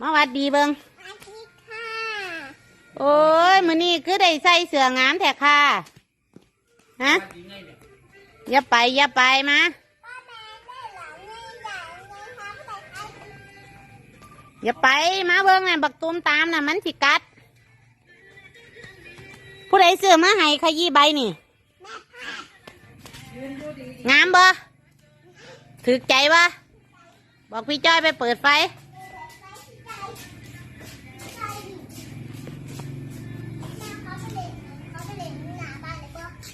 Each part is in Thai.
มาหวัดดีเบิงอาทิตย์ค่ะ โอ้ยมื้อนี้คือได้ใส่เสื้องามแท้ค่ะ ฮะ อย่าไปอย่าไปมาป้าแม่ได้หลังนี่ใหญ่เลยค่ะผู้ใดใครอย่าไปมาเบิ่งน่ะบักตูมตามน่ะมันสิกัด ผู้ใดซื้อมาให้ขยี้ใบนี่งามบ่ถึกใจบ่บอกพี่จ้อยไปเปิดไฟ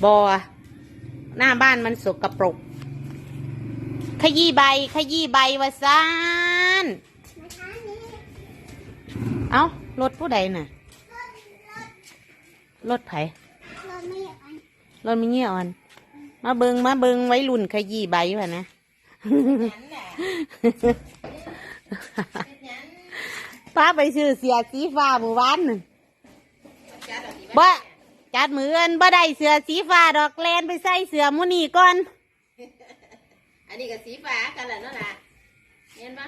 บอหน้าบ้านมันสกปรก ขยี้ใบ ขยี้ใบวะซานนะคะนี่เอ้ารถผู้ใดน่ะ รถไผเราไม่อยากอันรถมีเงี้ยอ่อน มาเบิงมาเบิงไว้รุ่นขยี้ใบวะนะป้าไปซื้อเสียสีฟ้าหมู่บ้านน่ะบ่ จัดมือเอินบ่ได้เสือสีฟ้าดอกแลนไปใส่เสือมุนี่ก่อน อันนี้ก็สีฟ้ากันแหละนั่นแหละเห็นปะ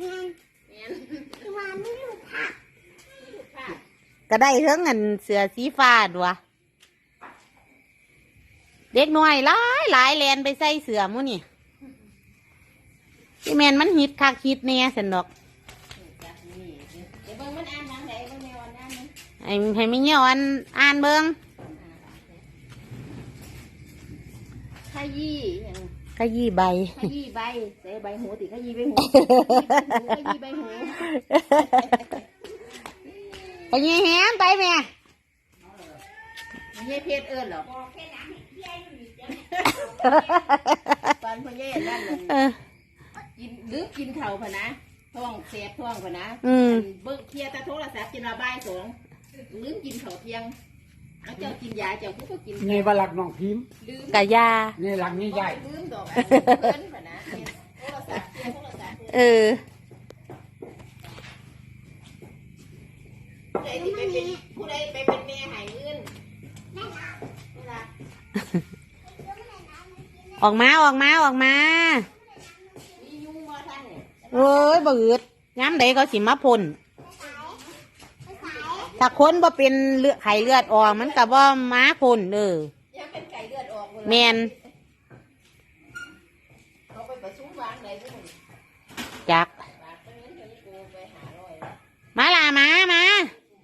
งานเห็นคือว่าไม่รู้ผักนี่ถูกผ้าก็ได้เท่าเงินเสือสีฟ้าดัวเด็กน้อยหลายหลายแลนไปใส่เสือหมุนี่ที่แมนมันฮิตคักฮิตแน่สันดอก นึงไอ้ให้ไม่เงี้ยอันอ่านเบิงขยี้อย่างขยี้ใบขยี้ใบใส่ใบหูติขยี้ใบหูขยี้ใบหูไปยี้แหมไปแม่ไม่ใช่เพศเอิญหรอกตอนพ่อเย่นั่นน่ะเออกินลืมกินเข่าวพะนะท้องเสียบท้องพะนะอืมเบิ่งเคลียร์แต่โทรศัพท์กินมาบ่ายสอง ลืมกินข้าวเที่ยงเอาเจ้ากินยาเจ้าผู้ก็กินในบลักน้องพิมพ์ลืมกะยา ในหลังนี่ใหญ่ลืมดอกอันนี้เพิ่นพะนะเนี่ยโทรศัพท์เนี่ยโทรศัพท์เนี่ยเออ ผู้ใดที่ไปเป็นผู้ใดไปเป็นแม่ใหายเงินแม่รักเวลาออกมาออกมาออกมามียุงมาท่านเนี่ยโอ้ยบ่อืดย้ำใดก็สิมาพ่นไปสาย ถ้าคนบ่เป็นเลือดไข้เลือดออกมันก็บ่มาพ่นเด้อยังเป็นไก่เลือดออกเลยแมนเขาไปประชุมวางไหนพวกนี้จักบาทไปเงินเดี๋ยวนี้กูไปหาร้อยมาล่ะมามา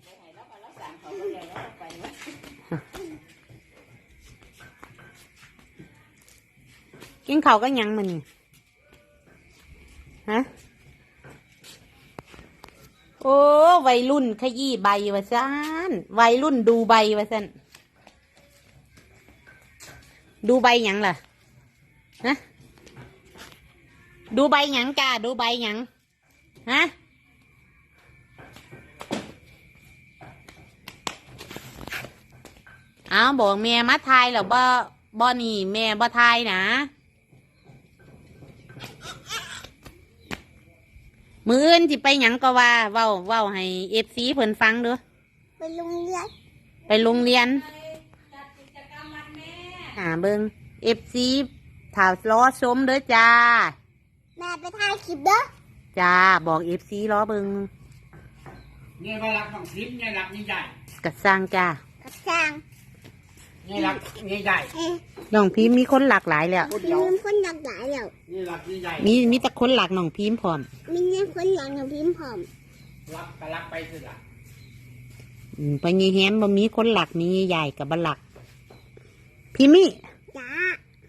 ไปไหนแล้วไปแล้วสามเขาก็เลยแล้วไปวะกินข้าวก็ยังมันฮะ โอ้วัยรุ่นขยี้ใบวะซันวัยรุ่นดูใบวะซันดูใบหยังล่ะฮะดูใบหยังจ้าดูใบหยังฮะเอาบอกแม่มาทายแล้วบ่บ่นี่แม่บ่ทายนะ มืออื่นสิไปหยังก็ว่าเว้าเว้าให้เอฟซีเพิ่นฟังเด้อไปโรงเรียนไปโรงเรียนหาเบิงเอฟซีถ่าวล้อชมเด้อจ้า แม่ไปถ่ายคลิปเด้อจ้า บอกเอฟซีล้อเบิงในบลักน้องพิมพ์ในหลักนี่ใหญ่กัดสร้างจ้า กับช่างในหลักนี่ใหญ่เอ๊ะน้องพิมพ์มีคนหลากหลายแล้ว คนมีเดียวคนหลากหลายแล้วในหลักนี่ใหญ่มีมีแต่คนหลักน้องพิมพ์พร้อม มีเงินคนหลังของพิมพ์ผมรักก็รักไปสิล่ะอืมไปยีแฮมบ่มีคนหลักมีใหญ่กับบหลัก พิมพ์มี่จ้า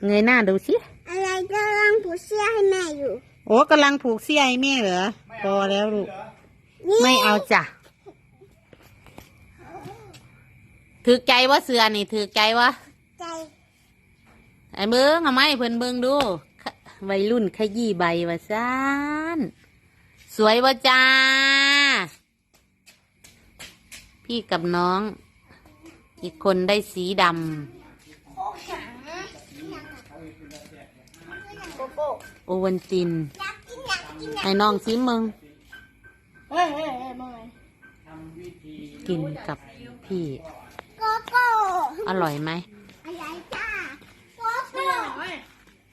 เงยหน้าดูสิอะไรกำลังผูกเสื้อให้แม่อยู่ โอ้กำลังผูกเสี้ยให้แม่เหรอพอแล้วลูก นี่ไม่เอาจ้ะ ถือใจว่าเสือนี่ถือใจวะใจไอ้เบิ้งเอาไหมาให้เพิ่นเบิ้งดูขะวัยรุ่นขยี้ใบว่าซานสวยว่าจ้า พี่กับน้อง อีกคนได้สีดโคกหาโกโก้ำโอวันตินอยากกินอยากกินอยากไอ้น้องซิมึงเฮ้ยเฮ้ยเฮ้ยมองทำวิธีกินกับพี่โกโก้ อร่อยไหมอะไรจ้าโกโก้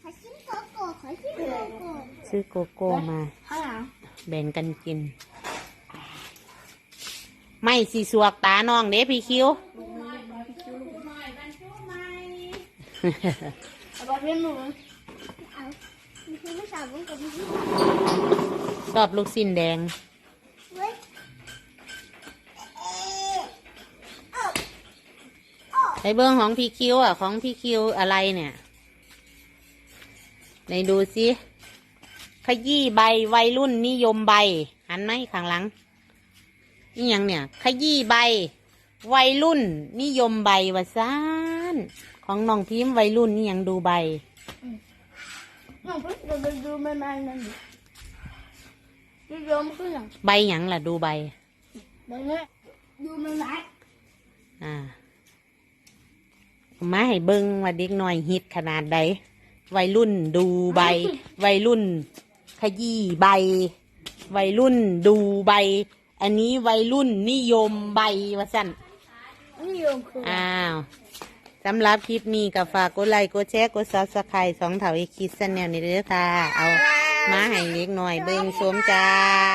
ขอชิมโกโก้ขอชิมโกโก้ซื้อโกโก้มาข้างหลังแบ่งกันกินขไม่สีสวกตาน้องเด้พี่คิวเอาไปเป็นหนูเอาพี่ไม่สาวกับพี่ชอบลูกสิ้นแดง เว้ย ในเบื้องของพี่คิวอะ ของพี่คิวอะไรเนี่ยในดูสิขยี้ใบวัยรุ่นนิยมใบ หันไหมข้างหลังนี่ยังเนี่ย ขยี้ใบ วัยรุ่น นิยมใบวะซานของน้องพิมพ์วัยรุ่นนี่ยังดูใบหนูเพิ่งจะไปดูแม่แม่นั่นดิดูยมขึ้นหลังใบหยังล่ะดูใบไปเลยดูแม่แม่อ่าเอา มาให้เบิ้งว่าเด็กน้อยฮิตขนาดใดวัยรุ่นดูใบ วัยรุ่น ขยี้ใบ วัยรุ่นดูใบ อันนี้วัยรุ่นนิยมใบว่าสั่นนี่ยมคืออ้าวสำหรับคลิปนี้ก็ฝากกดไลค์กดแชร์กดซับสไครต์สองเถาอีกคิดสันแนวนี้เด้อค่ะ เอามาให้เล็กหน่อยเบิ้งชมจ้า